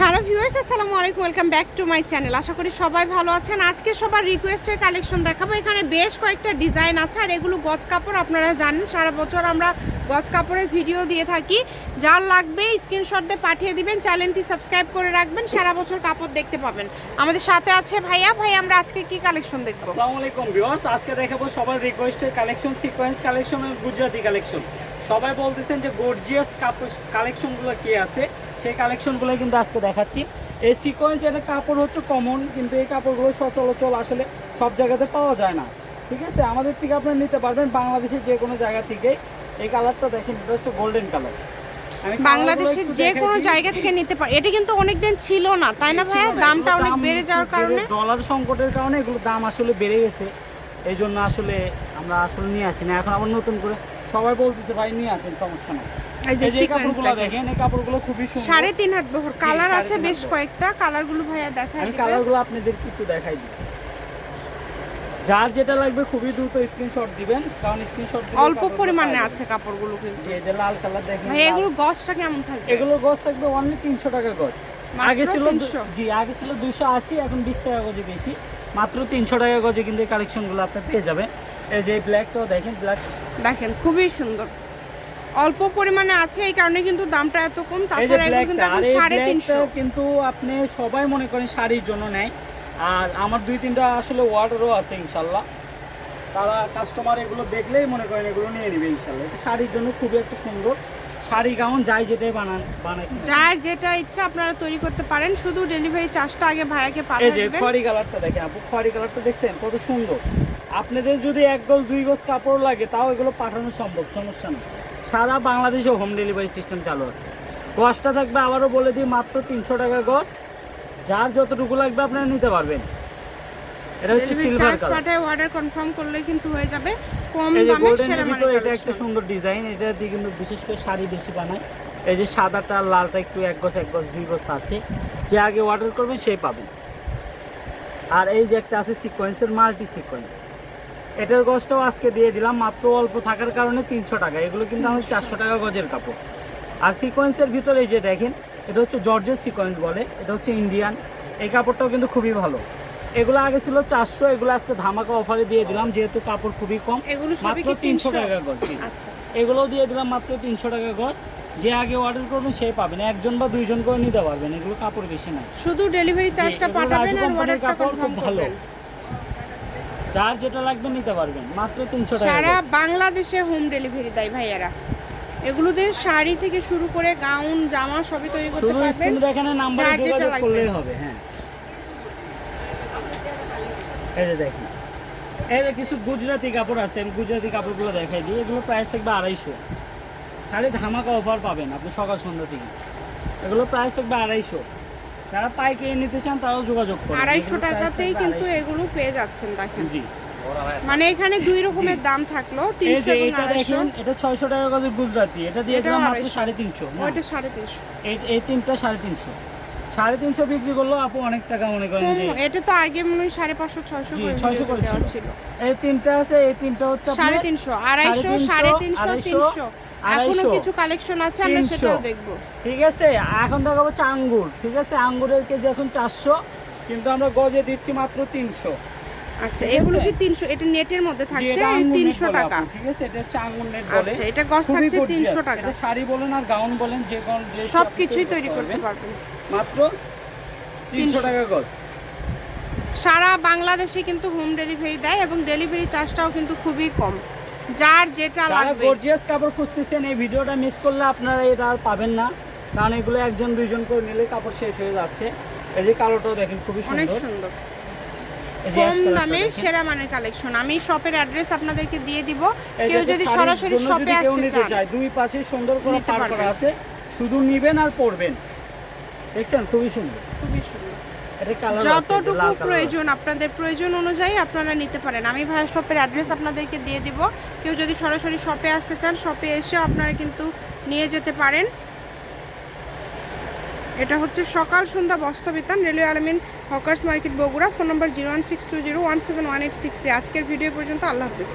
Hello viewers, আসসালামু আলাইকুম, welcome back to my channel. আশা করি সবাই ভালো আছেন। আজকে সবার রিকোয়েস্টের কালেকশন দেখাবো। এখানে বেশ কয়েকটা ডিজাইন আছে, আর এগুলো গজ কাপড়, আপনারা জানেন, সারা বছর আমরা গজ কাপড়ের ভিডিও দিয়ে থাকি। যার লাগবে স্ক্রিনশট দিয়ে পাঠিয়ে দিবেন, চ্যানেলটি সাবস্ক্রাইব করে রাখবেন, সারা বছর কাপড় দেখতে পাবেন। আমাদের সাথে আছে ভাইয়া। ভাই আমরা আজকে কি কালেকশন দেখব? আসসালামু আলাইকুম ভিউয়ার্স, আজকে দেখাবো সবার রিকোয়েস্টের কালেকশন, সিকোয়েন্স কালেকশন আর গুজরাটি কালেকশন। সবাই বলতেছেন যে গর্জিয়াস কাপড়, কালেকশনগুলো কি আছে? সেই কালেকশনগুলো কিন্তু আজকে দেখাচ্ছি। এই সিকোয়েন্স এটা কাপড় হচ্ছে কমন কিন্তু এই কাপড়গুলো সচলাচল আসলে সব জায়গাতে পাওয়া যায় না। ঠিক আছে? আমাদের থেকে আপনারা নিতে পারবেন বাংলাদেশের যে কোনো জায়গা থেকে। এই কালারটা দেখেন এটা হচ্ছে গোল্ডেন কালার বাংলাদেশের যে কোনো জায়গা থেকে নিতে পারে এটা কিন্তু অনেকদিন ছিল না তাই না ভাইয়া? দামটা অনেক বেড়ে যাওয়ার কারণে। ডলার সংকটের কারণে এগুলো দাম আসলে বেড়ে গেছে। এই জন্য আসলে আমরা আসলে নিয়ে আসি না। এখন আবার নতুন করে সবাই বলতেছে ভাই নিয়ে আসেন সমস্যা নেই। এই যে দেখেন। এই কাপড়গুলো খুবই সুন্দর। সাড়ে তিন হাত বহর কালার আছে বেশ কয়েকটা কালারগুলো ভাইয়া দেখাই কালারগুলো আপনাদেরকে একটু দেখাই দিই। যার যেটা লাগবে খুবই দ্রুত স্ক্রিনশট দিবেন কারণ স্ক্রিনশট অল্প পরিমাণে আছে কাপড়গুলো কিন্তু। যে যে লাল কালার দেখেন ভাই এগুলো গজটা কেমন থাকবে? এগুলো গজ থাকবে অনলি তিনশো টাকা গজ। আগে ছিল 300 জি আগে ছিল দুশো আশি এখন বিশ টাকা গজে বেশি। মাত্র তিনশো টাকা গজে কিন্তু এই কালেকশনগুলো আপনি পেয়ে যাবেন। এই যে ব্ল্যাকটাও দেখেন ব্ল্যাক দেখেন খুবই সুন্দর। অল্প পরিমাণে আছে এই কারণে কিন্তু দামটা এত কম। তাছাড়া এগুলো কিন্তু এখন সাড়ে তিনশো। কিন্তু আপনি সবাই মনে করেন শাড়ির জন্য নেয়। আর আমার দুই তিনটা আসলে অর্ডারও আছে ইনশাল্লাহ। তারা কাস্টমার এগুলো দেখলেই মনে করেন এগুলো নিয়ে নেবে ইনশাল্লাহ। এটা শাড়ির জন্য খুবই একটা সুন্দর। শাড়ি গাউন যাই যেটাই বানান কিনা। যার যেটা ইচ্ছা আপনারা তৈরি করতে পারেন শুধু ডেলিভারি চার্জটা আগে ভাইয়াকে পাঠিয়ে দিবেন এই যে খড়ি কালারটা দেখেন আপু খড়ি কালারটা দেখছেন? কত সুন্দর। আপনাদের যদি এক গজ দুই গজ কাপড় লাগে তাও এগুলো পাঠানো সম্ভব সমস্যা নেই। সারা বাংলাদেশে হোম ডেলিভারি সিস্টেম চালু আছে। গজটা থাকবে আবারও বলে দিই মাত্র তিনশো টাকা গজ যার যতটুকু লাগবে আপনারা নিতে পারবেন। এটা হচ্ছে সিলভার কালার অর্ডার কনফার্ম করলে কিন্তু হয়ে যাবে কম এই যে দামে সেরা মানের এটা একটা সুন্দর ডিজাইন এটা দিয়ে কিন্তু বিশেষ করে শাড়ি বেশি বানায়। এই যে সাদাটা লালটা একটু এক গজ এক গজ দুই গজ আছে। যে আগে অর্ডার করবেন সেই পাবেন আর এই যে একটা আছে সিকোয়েন্সের মাল্টি সিকোয়েন্স এটার গজটাও আজকে দিয়ে দিলাম মাত্র অল্প থাকার কারণে তিনশো টাকা। এগুলো কিন্তু আমাদের চারশো টাকা গজের কাপড়। আর সিকোয়েন্সের ভিতরে যে দেখেন এটা হচ্ছে জর্জের সিকোয়েন্স বলে এটা হচ্ছে ইন্ডিয়ান এই কাপড়টাও কিন্তু খুবই ভালো। এগুলো আগে ছিল চারশো এগুলো আজকে ধামাকা অফারে দিয়ে দিলাম যেহেতু কাপড় খুবই কম। মাত্র তিনশো টাকা গজ। আচ্ছা। এগুলোও দিয়ে দিলাম মাত্র তিনশো টাকা গজ। যে আগে অর্ডার করবেন সে পাবেন একজন বা দুইজন করে নিতে পারবেন এগুলো কাপড় বেশি নাই। শুধু ডেলিভারি চার্জটা পাঠাবেন আর অর্ডারটা কনফার্ম ভালো। করবেন। যার যেটা লাগবে নিতে পারবেন মাত্র তিনশো টাকা সারা বাংলাদেশে হোম ডেলিভারি দেয় ভাইয়ারা। শাড়ি থেকে শুরু করে গাউন জামা সবই তৈরি করতে শুধু পারবেন। স্ক্রিনে এখানে নাম্বারে যার যেটা যোগাযোগ লাগবে। করলেই হবে হ্যাঁ। এই যে দেখেন এই যে কিছু গুজরাটি কাপড় আছে আমি গুজরাটি কাপড়গুলো দেখাই দিই। এগুলো প্রাইস থাকবে আড়াইশো। খালি ধামাকা অফার পাবেন আপনি সকাল সন্ধ্যা থেকে। এগুলো প্রাইস থাকবে আড়াইশো। যারা পাইকারি নিতে চান তারাও যোগাযোগ করুন। আড়াইশো টাকাতেই কিন্তু এগুলো পেয়ে যাচ্ছেন দেখেন। জি। মানে এখানে দুই রকমের দাম থাকল তিনশো এটা ছয়শো টাকা গজের গুজরাটি এটা দিয়ে দিলাম মাত্র। সাড়ে তিনশো ওইটা সাড়ে তিনশো। এই তিনটা সাড়ে তিনশো। সাড়ে তিনশো বিক্রি করলেও আপু অনেক টাকা মনে করেন যে এটা তো আগে মনে হয় সাড়ে পাঁচশো ছয়শো জি, করে 600 করে দেওয়া ছিল। ছিল এই তিনটা আছে এই তিনটা হচ্ছে সাড়ে তিনশো আড়াইশো সাড়ে তিনশো তিনশো। এখনও কিছু কালেকশন আছে আমরা সেটাও দেখব। ঠিক আছে এখন দেখা হচ্ছে আঙ্গুর। ঠিক আছে আঙ্গুরের কেজি এখন চারশো কিন্তু আমরা গজে দিচ্ছি মাত্র তিনশো। আচ্ছা এগুলো? কি তিনশো? এটা নেটের মধ্যে থাকছে এটা এই আঙ্গুর net তিনশো বলে টাকা। ঠিক আছে? এটা হচ্ছে আঙ্গুর নেট বলে। আচ্ছা এটা থাকছে gorgeous। তিনশো টাকা। এটা শাড়ি বলেন আর গাউন বলেন যে কোনো সব কিছুই তৈরি করতে পারবেন। মাত্র তিনশো টাকা গজ সারা বাংলাদেশে কিন্তু হোম ডেলিভারি দেয় এবং ডেলিভারি চার্জটাও কিন্তু খুবই কম। যার যেটা লাগবে। গর্জিয়াস কাপড় খুঁজতেছেন এই ভিডিওটা মিস করলে আপনারা এটা আর পাবেন না। কারণ এগুলো একজন দুইজন করে নিলে কাপড় শেষ হয়ে যাচ্ছে। এই যে কালোটাও দেখেন খুবই অনেক সুন্দর। সুন্দর। কম দামে সেরা মানের কালেকশন আমি শপের অ্যাড্রেস আপনাদেরকে দিয়ে দিব। কেউ যদি সরাসরি শপে আসতে চায়, দুই পাশে সুন্দর করে পার করা আছে। শুধু নিবেন আর পরবেন। দেখছেন? খুবই সুন্দর খুবই সুন্দর এটা কালার যতটুকু প্রয়োজন আপনাদের প্রয়োজন অনুযায়ী আপনারা নিতে পারেন। আমি ভাইয়া শপের অ্যাড্রেস আপনাদেরকে দিয়ে দিব। কেউ যদি সরাসরি শপে আসতে চান শপে এসেও আপনারা কিন্তু নিয়ে যেতে পারেন। এটা হচ্ছে সকাল সন্ধ্যা বস্ত্রবিতান রেলওয়ে আলমিন hawkers market Bogura phone number zero one six two zero one seven one eight six three আজকের ভিডিও পর্যন্ত আল্লাহ হাফিজ।